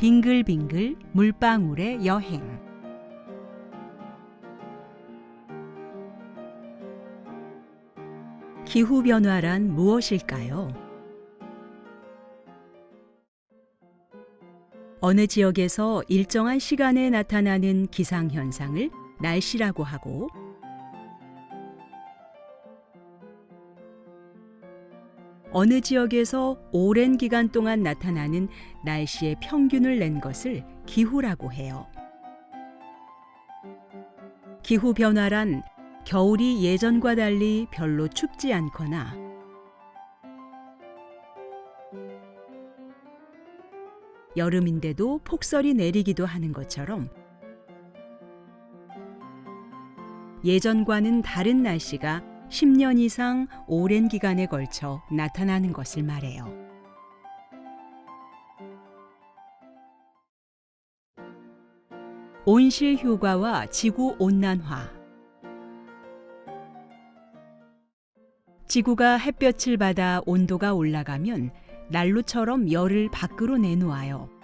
빙글빙글 물방울의 여행 기후 변화란 무엇일까요? 어느 지역에서 일정한 시간에 나타나는 기상 현상을 날씨라고 하고 어느 지역에서 오랜 기간 동안 나타나는 날씨의 평균을 낸 것을 기후라고 해요. 기후 변화란 겨울이 예전과 달리 별로 춥지 않거나 여름인데도 폭설이 내리기도 하는 것처럼 예전과는 다른 날씨가 10년 이상 오랜 기간에 걸쳐 나타나는 것을 말해요. 온실 효과와 지구 온난화 지구가 햇볕을 받아 온도가 올라가면 난로처럼 열을 밖으로 내놓아요.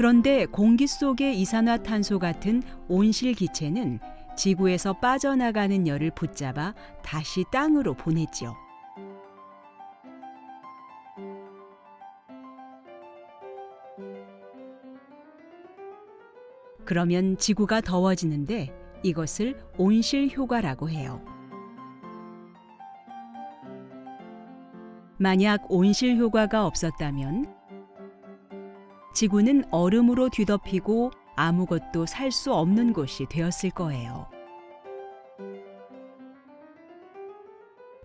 그런데 공기 속의 이산화탄소 같은 온실 기체는 지구에서 빠져나가는 열을 붙잡아 다시 땅으로 보내지요. 그러면 지구가 더워지는데 이것을 온실 효과라고 해요. 만약 온실 효과가 없었다면 지구는 얼음으로 뒤덮이고 아무것도 살 수 없는 곳이 되었을 거예요.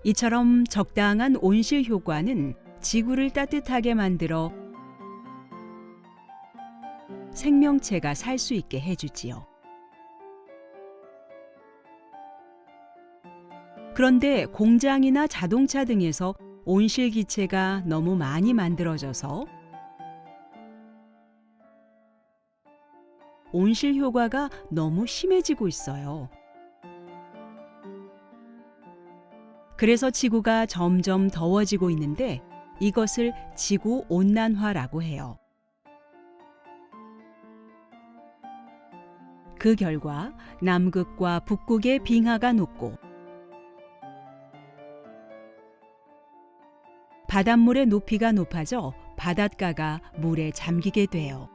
이처럼 적당한 온실 효과는 지구를 따뜻하게 만들어 생명체가 살 수 있게 해주지요. 그런데 공장이나 자동차 등에서 온실 기체가 너무 많이 만들어져서 온실 효과가 너무 심해지고 있어요. 그래서 지구가 점점 더워지고 있는데 이것을 지구 온난화라고 해요. 그 결과 남극과 북극의 빙하가 녹고 바닷물의 높이가 높아져 바닷가가 물에 잠기게 돼요.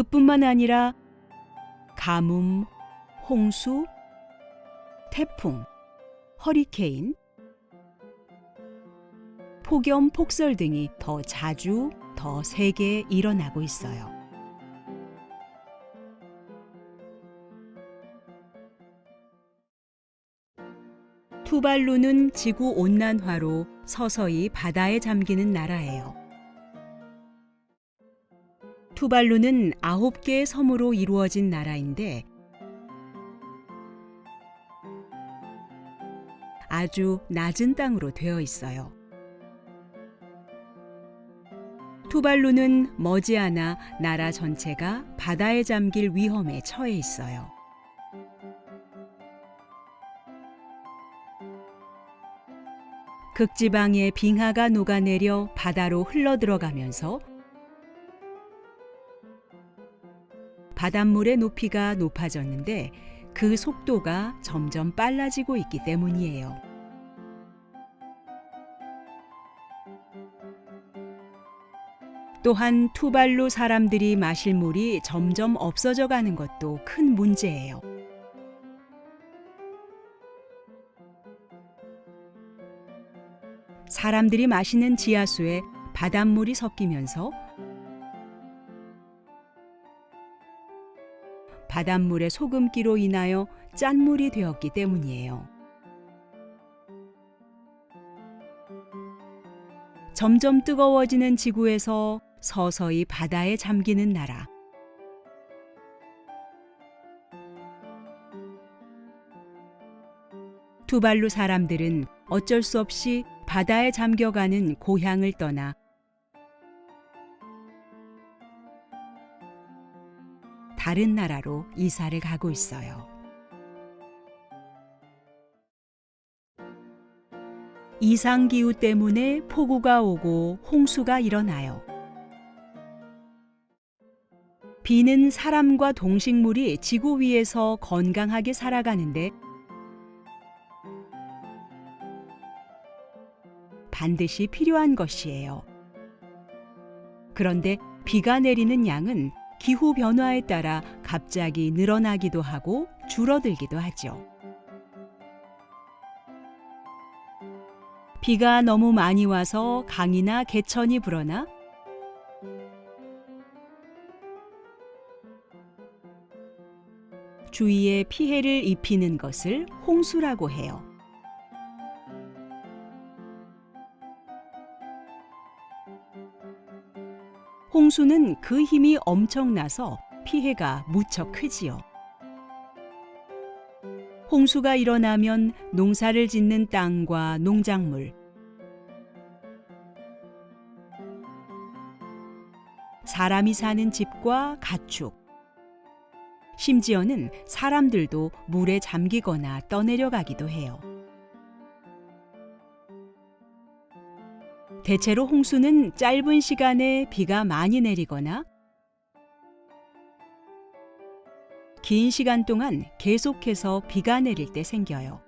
그뿐만 아니라 가뭄, 홍수, 태풍, 허리케인, 폭염, 폭설 등이 더 자주, 더 세게 일어나고 있어요. 투발루는 지구 온난화로 서서히 바다에 잠기는 나라예요. 투발루는 아홉 개의 섬으로 이루어진 나라인데 아주 낮은 땅으로 되어 있어요. 투발루는 머지않아 나라 전체가 바다에 잠길 위험에 처해 있어요. 극지방의 빙하가 녹아내려 바다로 흘러들어가면서 바닷물의 높이가 높아졌는데 그 속도가 점점 빨라지고 있기 때문이에요. 또한 투발루 사람들이 마실 물이 점점 없어져 가는 것도 큰 문제예요. 사람들이 마시는 지하수에 바닷물이 섞이면서 바닷물의 소금기로 인하여 짠물이 되었기 때문이에요. 점점 뜨거워지는 지구에서 서서히 바다에 잠기는 나라. 투발루 사람들은 어쩔 수 없이 바다에 잠겨가는 고향을 떠나 다른 나라로 이사를 가고 있어요. 이상 기후 때문에 폭우가 오고 홍수가 일어나요. 비는 사람과 동식물이 지구 위에서 건강하게 살아가는데 반드시 필요한 것이에요. 그런데 비가 내리는 양은 기후 변화에 따라 갑자기 늘어나기도 하고 줄어들기도 하죠. 비가 너무 많이 와서 강이나 개천이 불어나 주위에 피해를 입히는 것을 홍수라고 해요. 홍수는 그 힘이 엄청나서 피해가 무척 크지요. 홍수가 일어나면 농사를 짓는 땅과 농작물, 사람이 사는 집과 가축, 심지어는 사람들도 물에 잠기거나 떠내려가기도 해요. 대체로 홍수는 짧은 시간에 비가 많이 내리거나 긴 시간 동안 계속해서 비가 내릴 때 생겨요.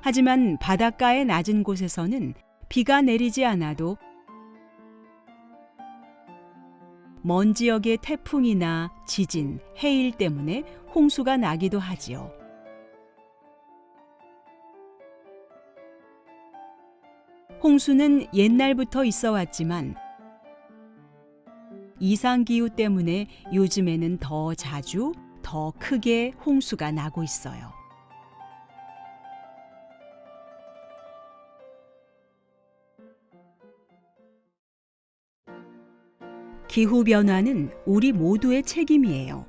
하지만 바닷가의 낮은 곳에서는 비가 내리지 않아도 먼 지역의 태풍이나 지진, 해일 때문에 홍수가 나기도 하지요. 홍수는 옛날부터 있어 왔지만 이상기후 때문에 요즘에는 더 자주, 더 크게 홍수가 나고 있어요. 기후변화는 우리 모두의 책임이에요.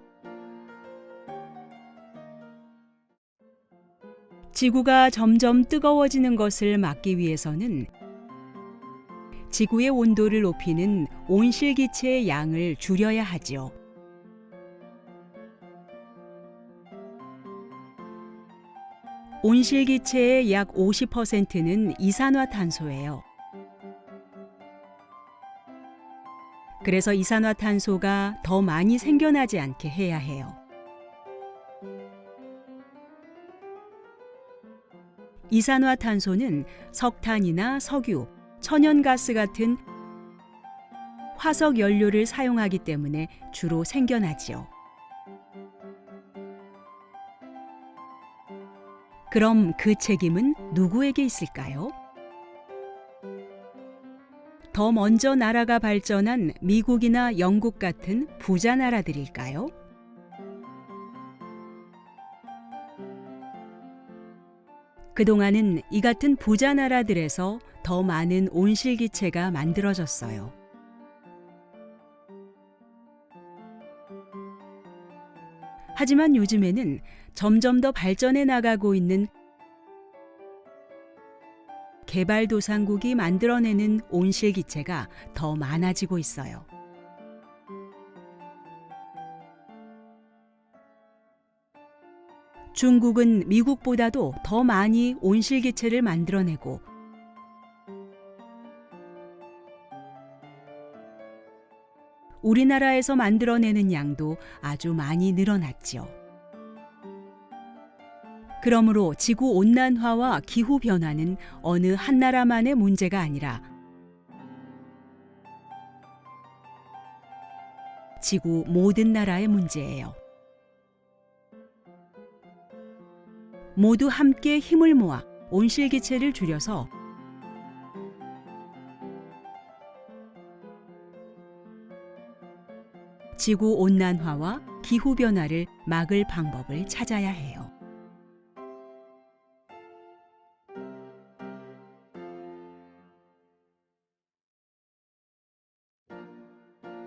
지구가 점점 뜨거워지는 것을 막기 위해서는 지구의 온도를 높이는 온실기체의 양을 줄여야 하지요. 온실기체의 약 50%는 이산화탄소예요. 그래서 이산화탄소가 더 많이 생겨나지 않게 해야 해요. 이산화탄소는 석탄이나 석유, 천연가스 같은 화석 연료를 사용하기 때문에 주로 생겨나지요. 그럼 그 책임은 누구에게 있을까요? 더 먼저 나라가 발전한 미국이나 영국 같은 부자 나라들일까요? 그동안은 이 같은 부자 나라들에서 더 많은 온실기체가 만들어졌어요. 하지만 요즘에는 점점 더 발전해 나가고 있는 개발도상국이 만들어내는 온실기체가 더 많아지고 있어요. 중국은 미국보다도 더 많이 온실기체를 만들어내고 우리나라에서 만들어내는 양도 아주 많이 늘어났지요. 그러므로 지구 온난화와 기후 변화는 어느 한 나라만의 문제가 아니라 지구 모든 나라의 문제예요. 모두 함께 힘을 모아 온실기체를 줄여서 지구 온난화와 기후 변화를 막을 방법을 찾아야 해요.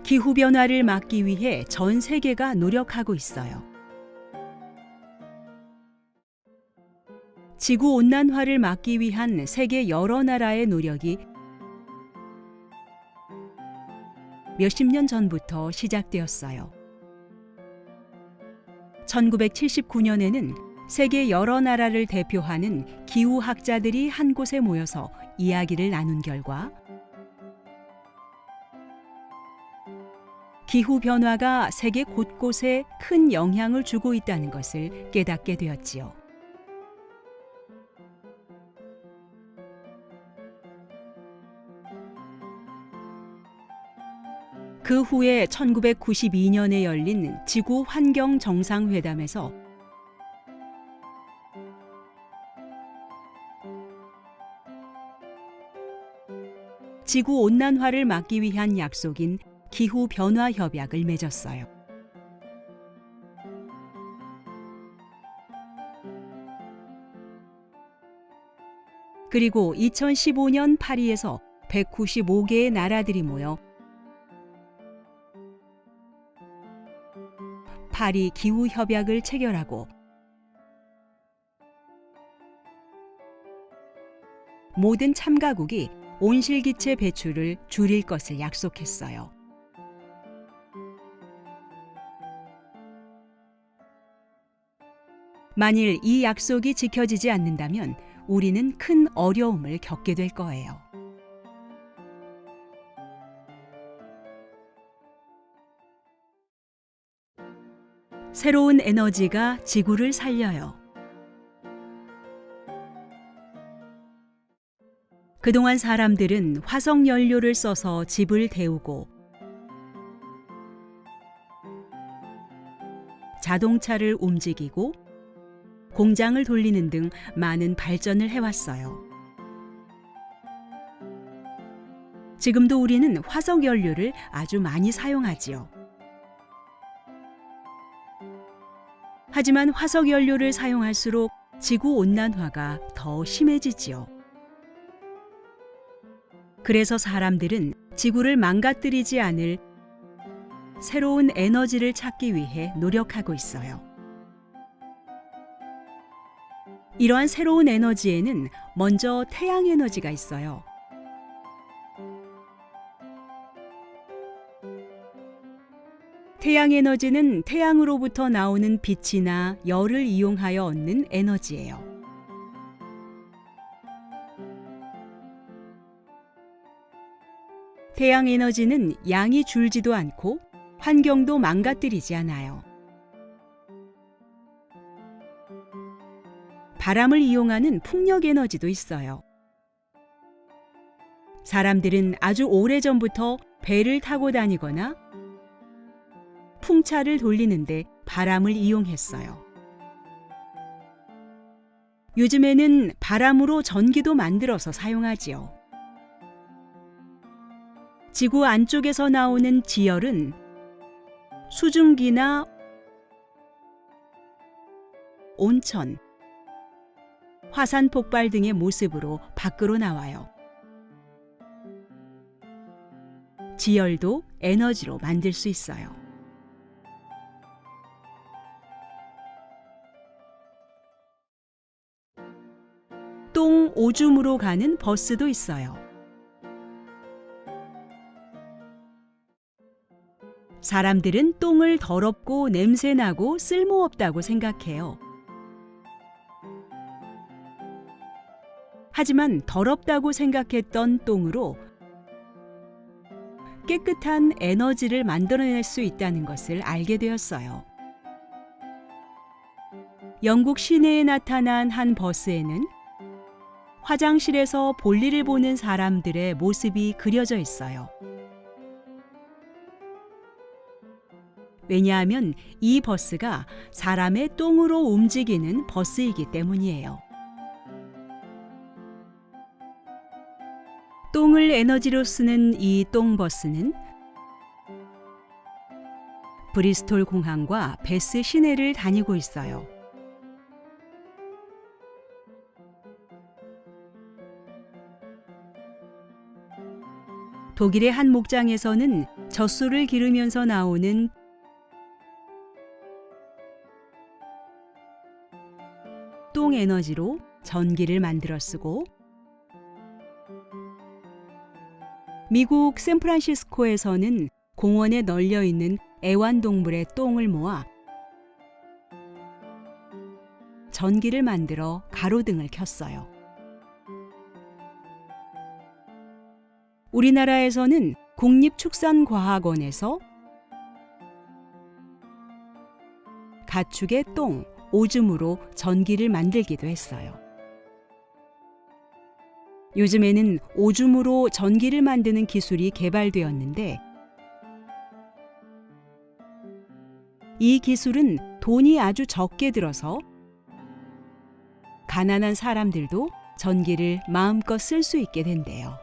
기후 변화를 막기 위해 전 세계가 노력하고 있어요. 지구 온난화를 막기 위한 세계 여러 나라의 노력이 몇십 년 전부터 시작되었어요. 1979년에는 세계 여러 나라를 대표하는 기후학자들이 한 곳에 모여서 이야기를 나눈 결과 기후 변화가 세계 곳곳에 큰 영향을 주고 있다는 것을 깨닫게 되었지요. 그 후에 1992년에 열린 지구 환경 정상회담에서 지구 온난화를 막기 위한 약속인 기후 변화 협약을 맺었어요. 그리고 2015년 파리에서 195개의 나라들이 모여 파리 기후 협약을 체결하고 모든 참가국이 온실기체 배출을 줄일 것을 약속했어요. 만일 이 약속이 지켜지지 않는다면 우리는 큰 어려움을 겪게 될 거예요. 새로운 에너지가 지구를 살려요. 그동안 사람들은 화석 연료를 써서 집을 데우고 자동차를 움직이고 공장을 돌리는 등 많은 발전을 해왔어요. 지금도 우리는 화석 연료를 아주 많이 사용하지요. 하지만 화석 연료를 사용할수록 지구 온난화가 더 심해지지요. 그래서 사람들은 지구를 망가뜨리지 않을 새로운 에너지를 찾기 위해 노력하고 있어요. 이러한 새로운 에너지에는 먼저 태양 에너지가 있어요. 태양 에너지는 태양으로부터 나오는 빛이나 열을 이용하여 얻는 에너지예요. 태양 에너지는 양이 줄지도 않고 환경도 망가뜨리지 않아요. 바람을 이용하는 풍력 에너지도 있어요. 사람들은 아주 오래전부터 배를 타고 다니거나 풍차를 돌리는데 바람을 이용했어요. 요즘에는 바람으로 전기도 만들어서 사용하지요. 지구 안쪽에서 나오는 지열은 수증기나 온천, 화산 폭발 등의 모습으로 밖으로 나와요. 지열도 에너지로 만들 수 있어요. 오줌으로 가는 버스도 있어요. 사람들은 똥을 더럽고 냄새나고 쓸모없다고 생각해요. 하지만 더럽다고 생각했던 똥으로 깨끗한 에너지를 만들어낼 수 있다는 것을 알게 되었어요. 영국 시내에 나타난 한 버스에는 화장실에서 볼일을 보는 사람들의 모습이 그려져 있어요. 왜냐하면 이 버스가 사람의 똥으로 움직이는 버스이기 때문이에요. 똥을 에너지로 쓰는 이 똥버스는 브리스톨 공항과 베스 시내를 다니고 있어요. 독일의 한 목장에서는 젖소를 기르면서 나오는 똥 에너지로 전기를 만들어 쓰고 미국 샌프란시스코에서는 공원에 널려 있는 애완동물의 똥을 모아 전기를 만들어 가로등을 켰어요. 우리나라에서는 국립축산과학원에서 가축의 똥, 오줌으로 전기를 만들기도 했어요. 요즘에는 오줌으로 전기를 만드는 기술이 개발되었는데 이 기술은 돈이 아주 적게 들어서 가난한 사람들도 전기를 마음껏 쓸 수 있게 된대요.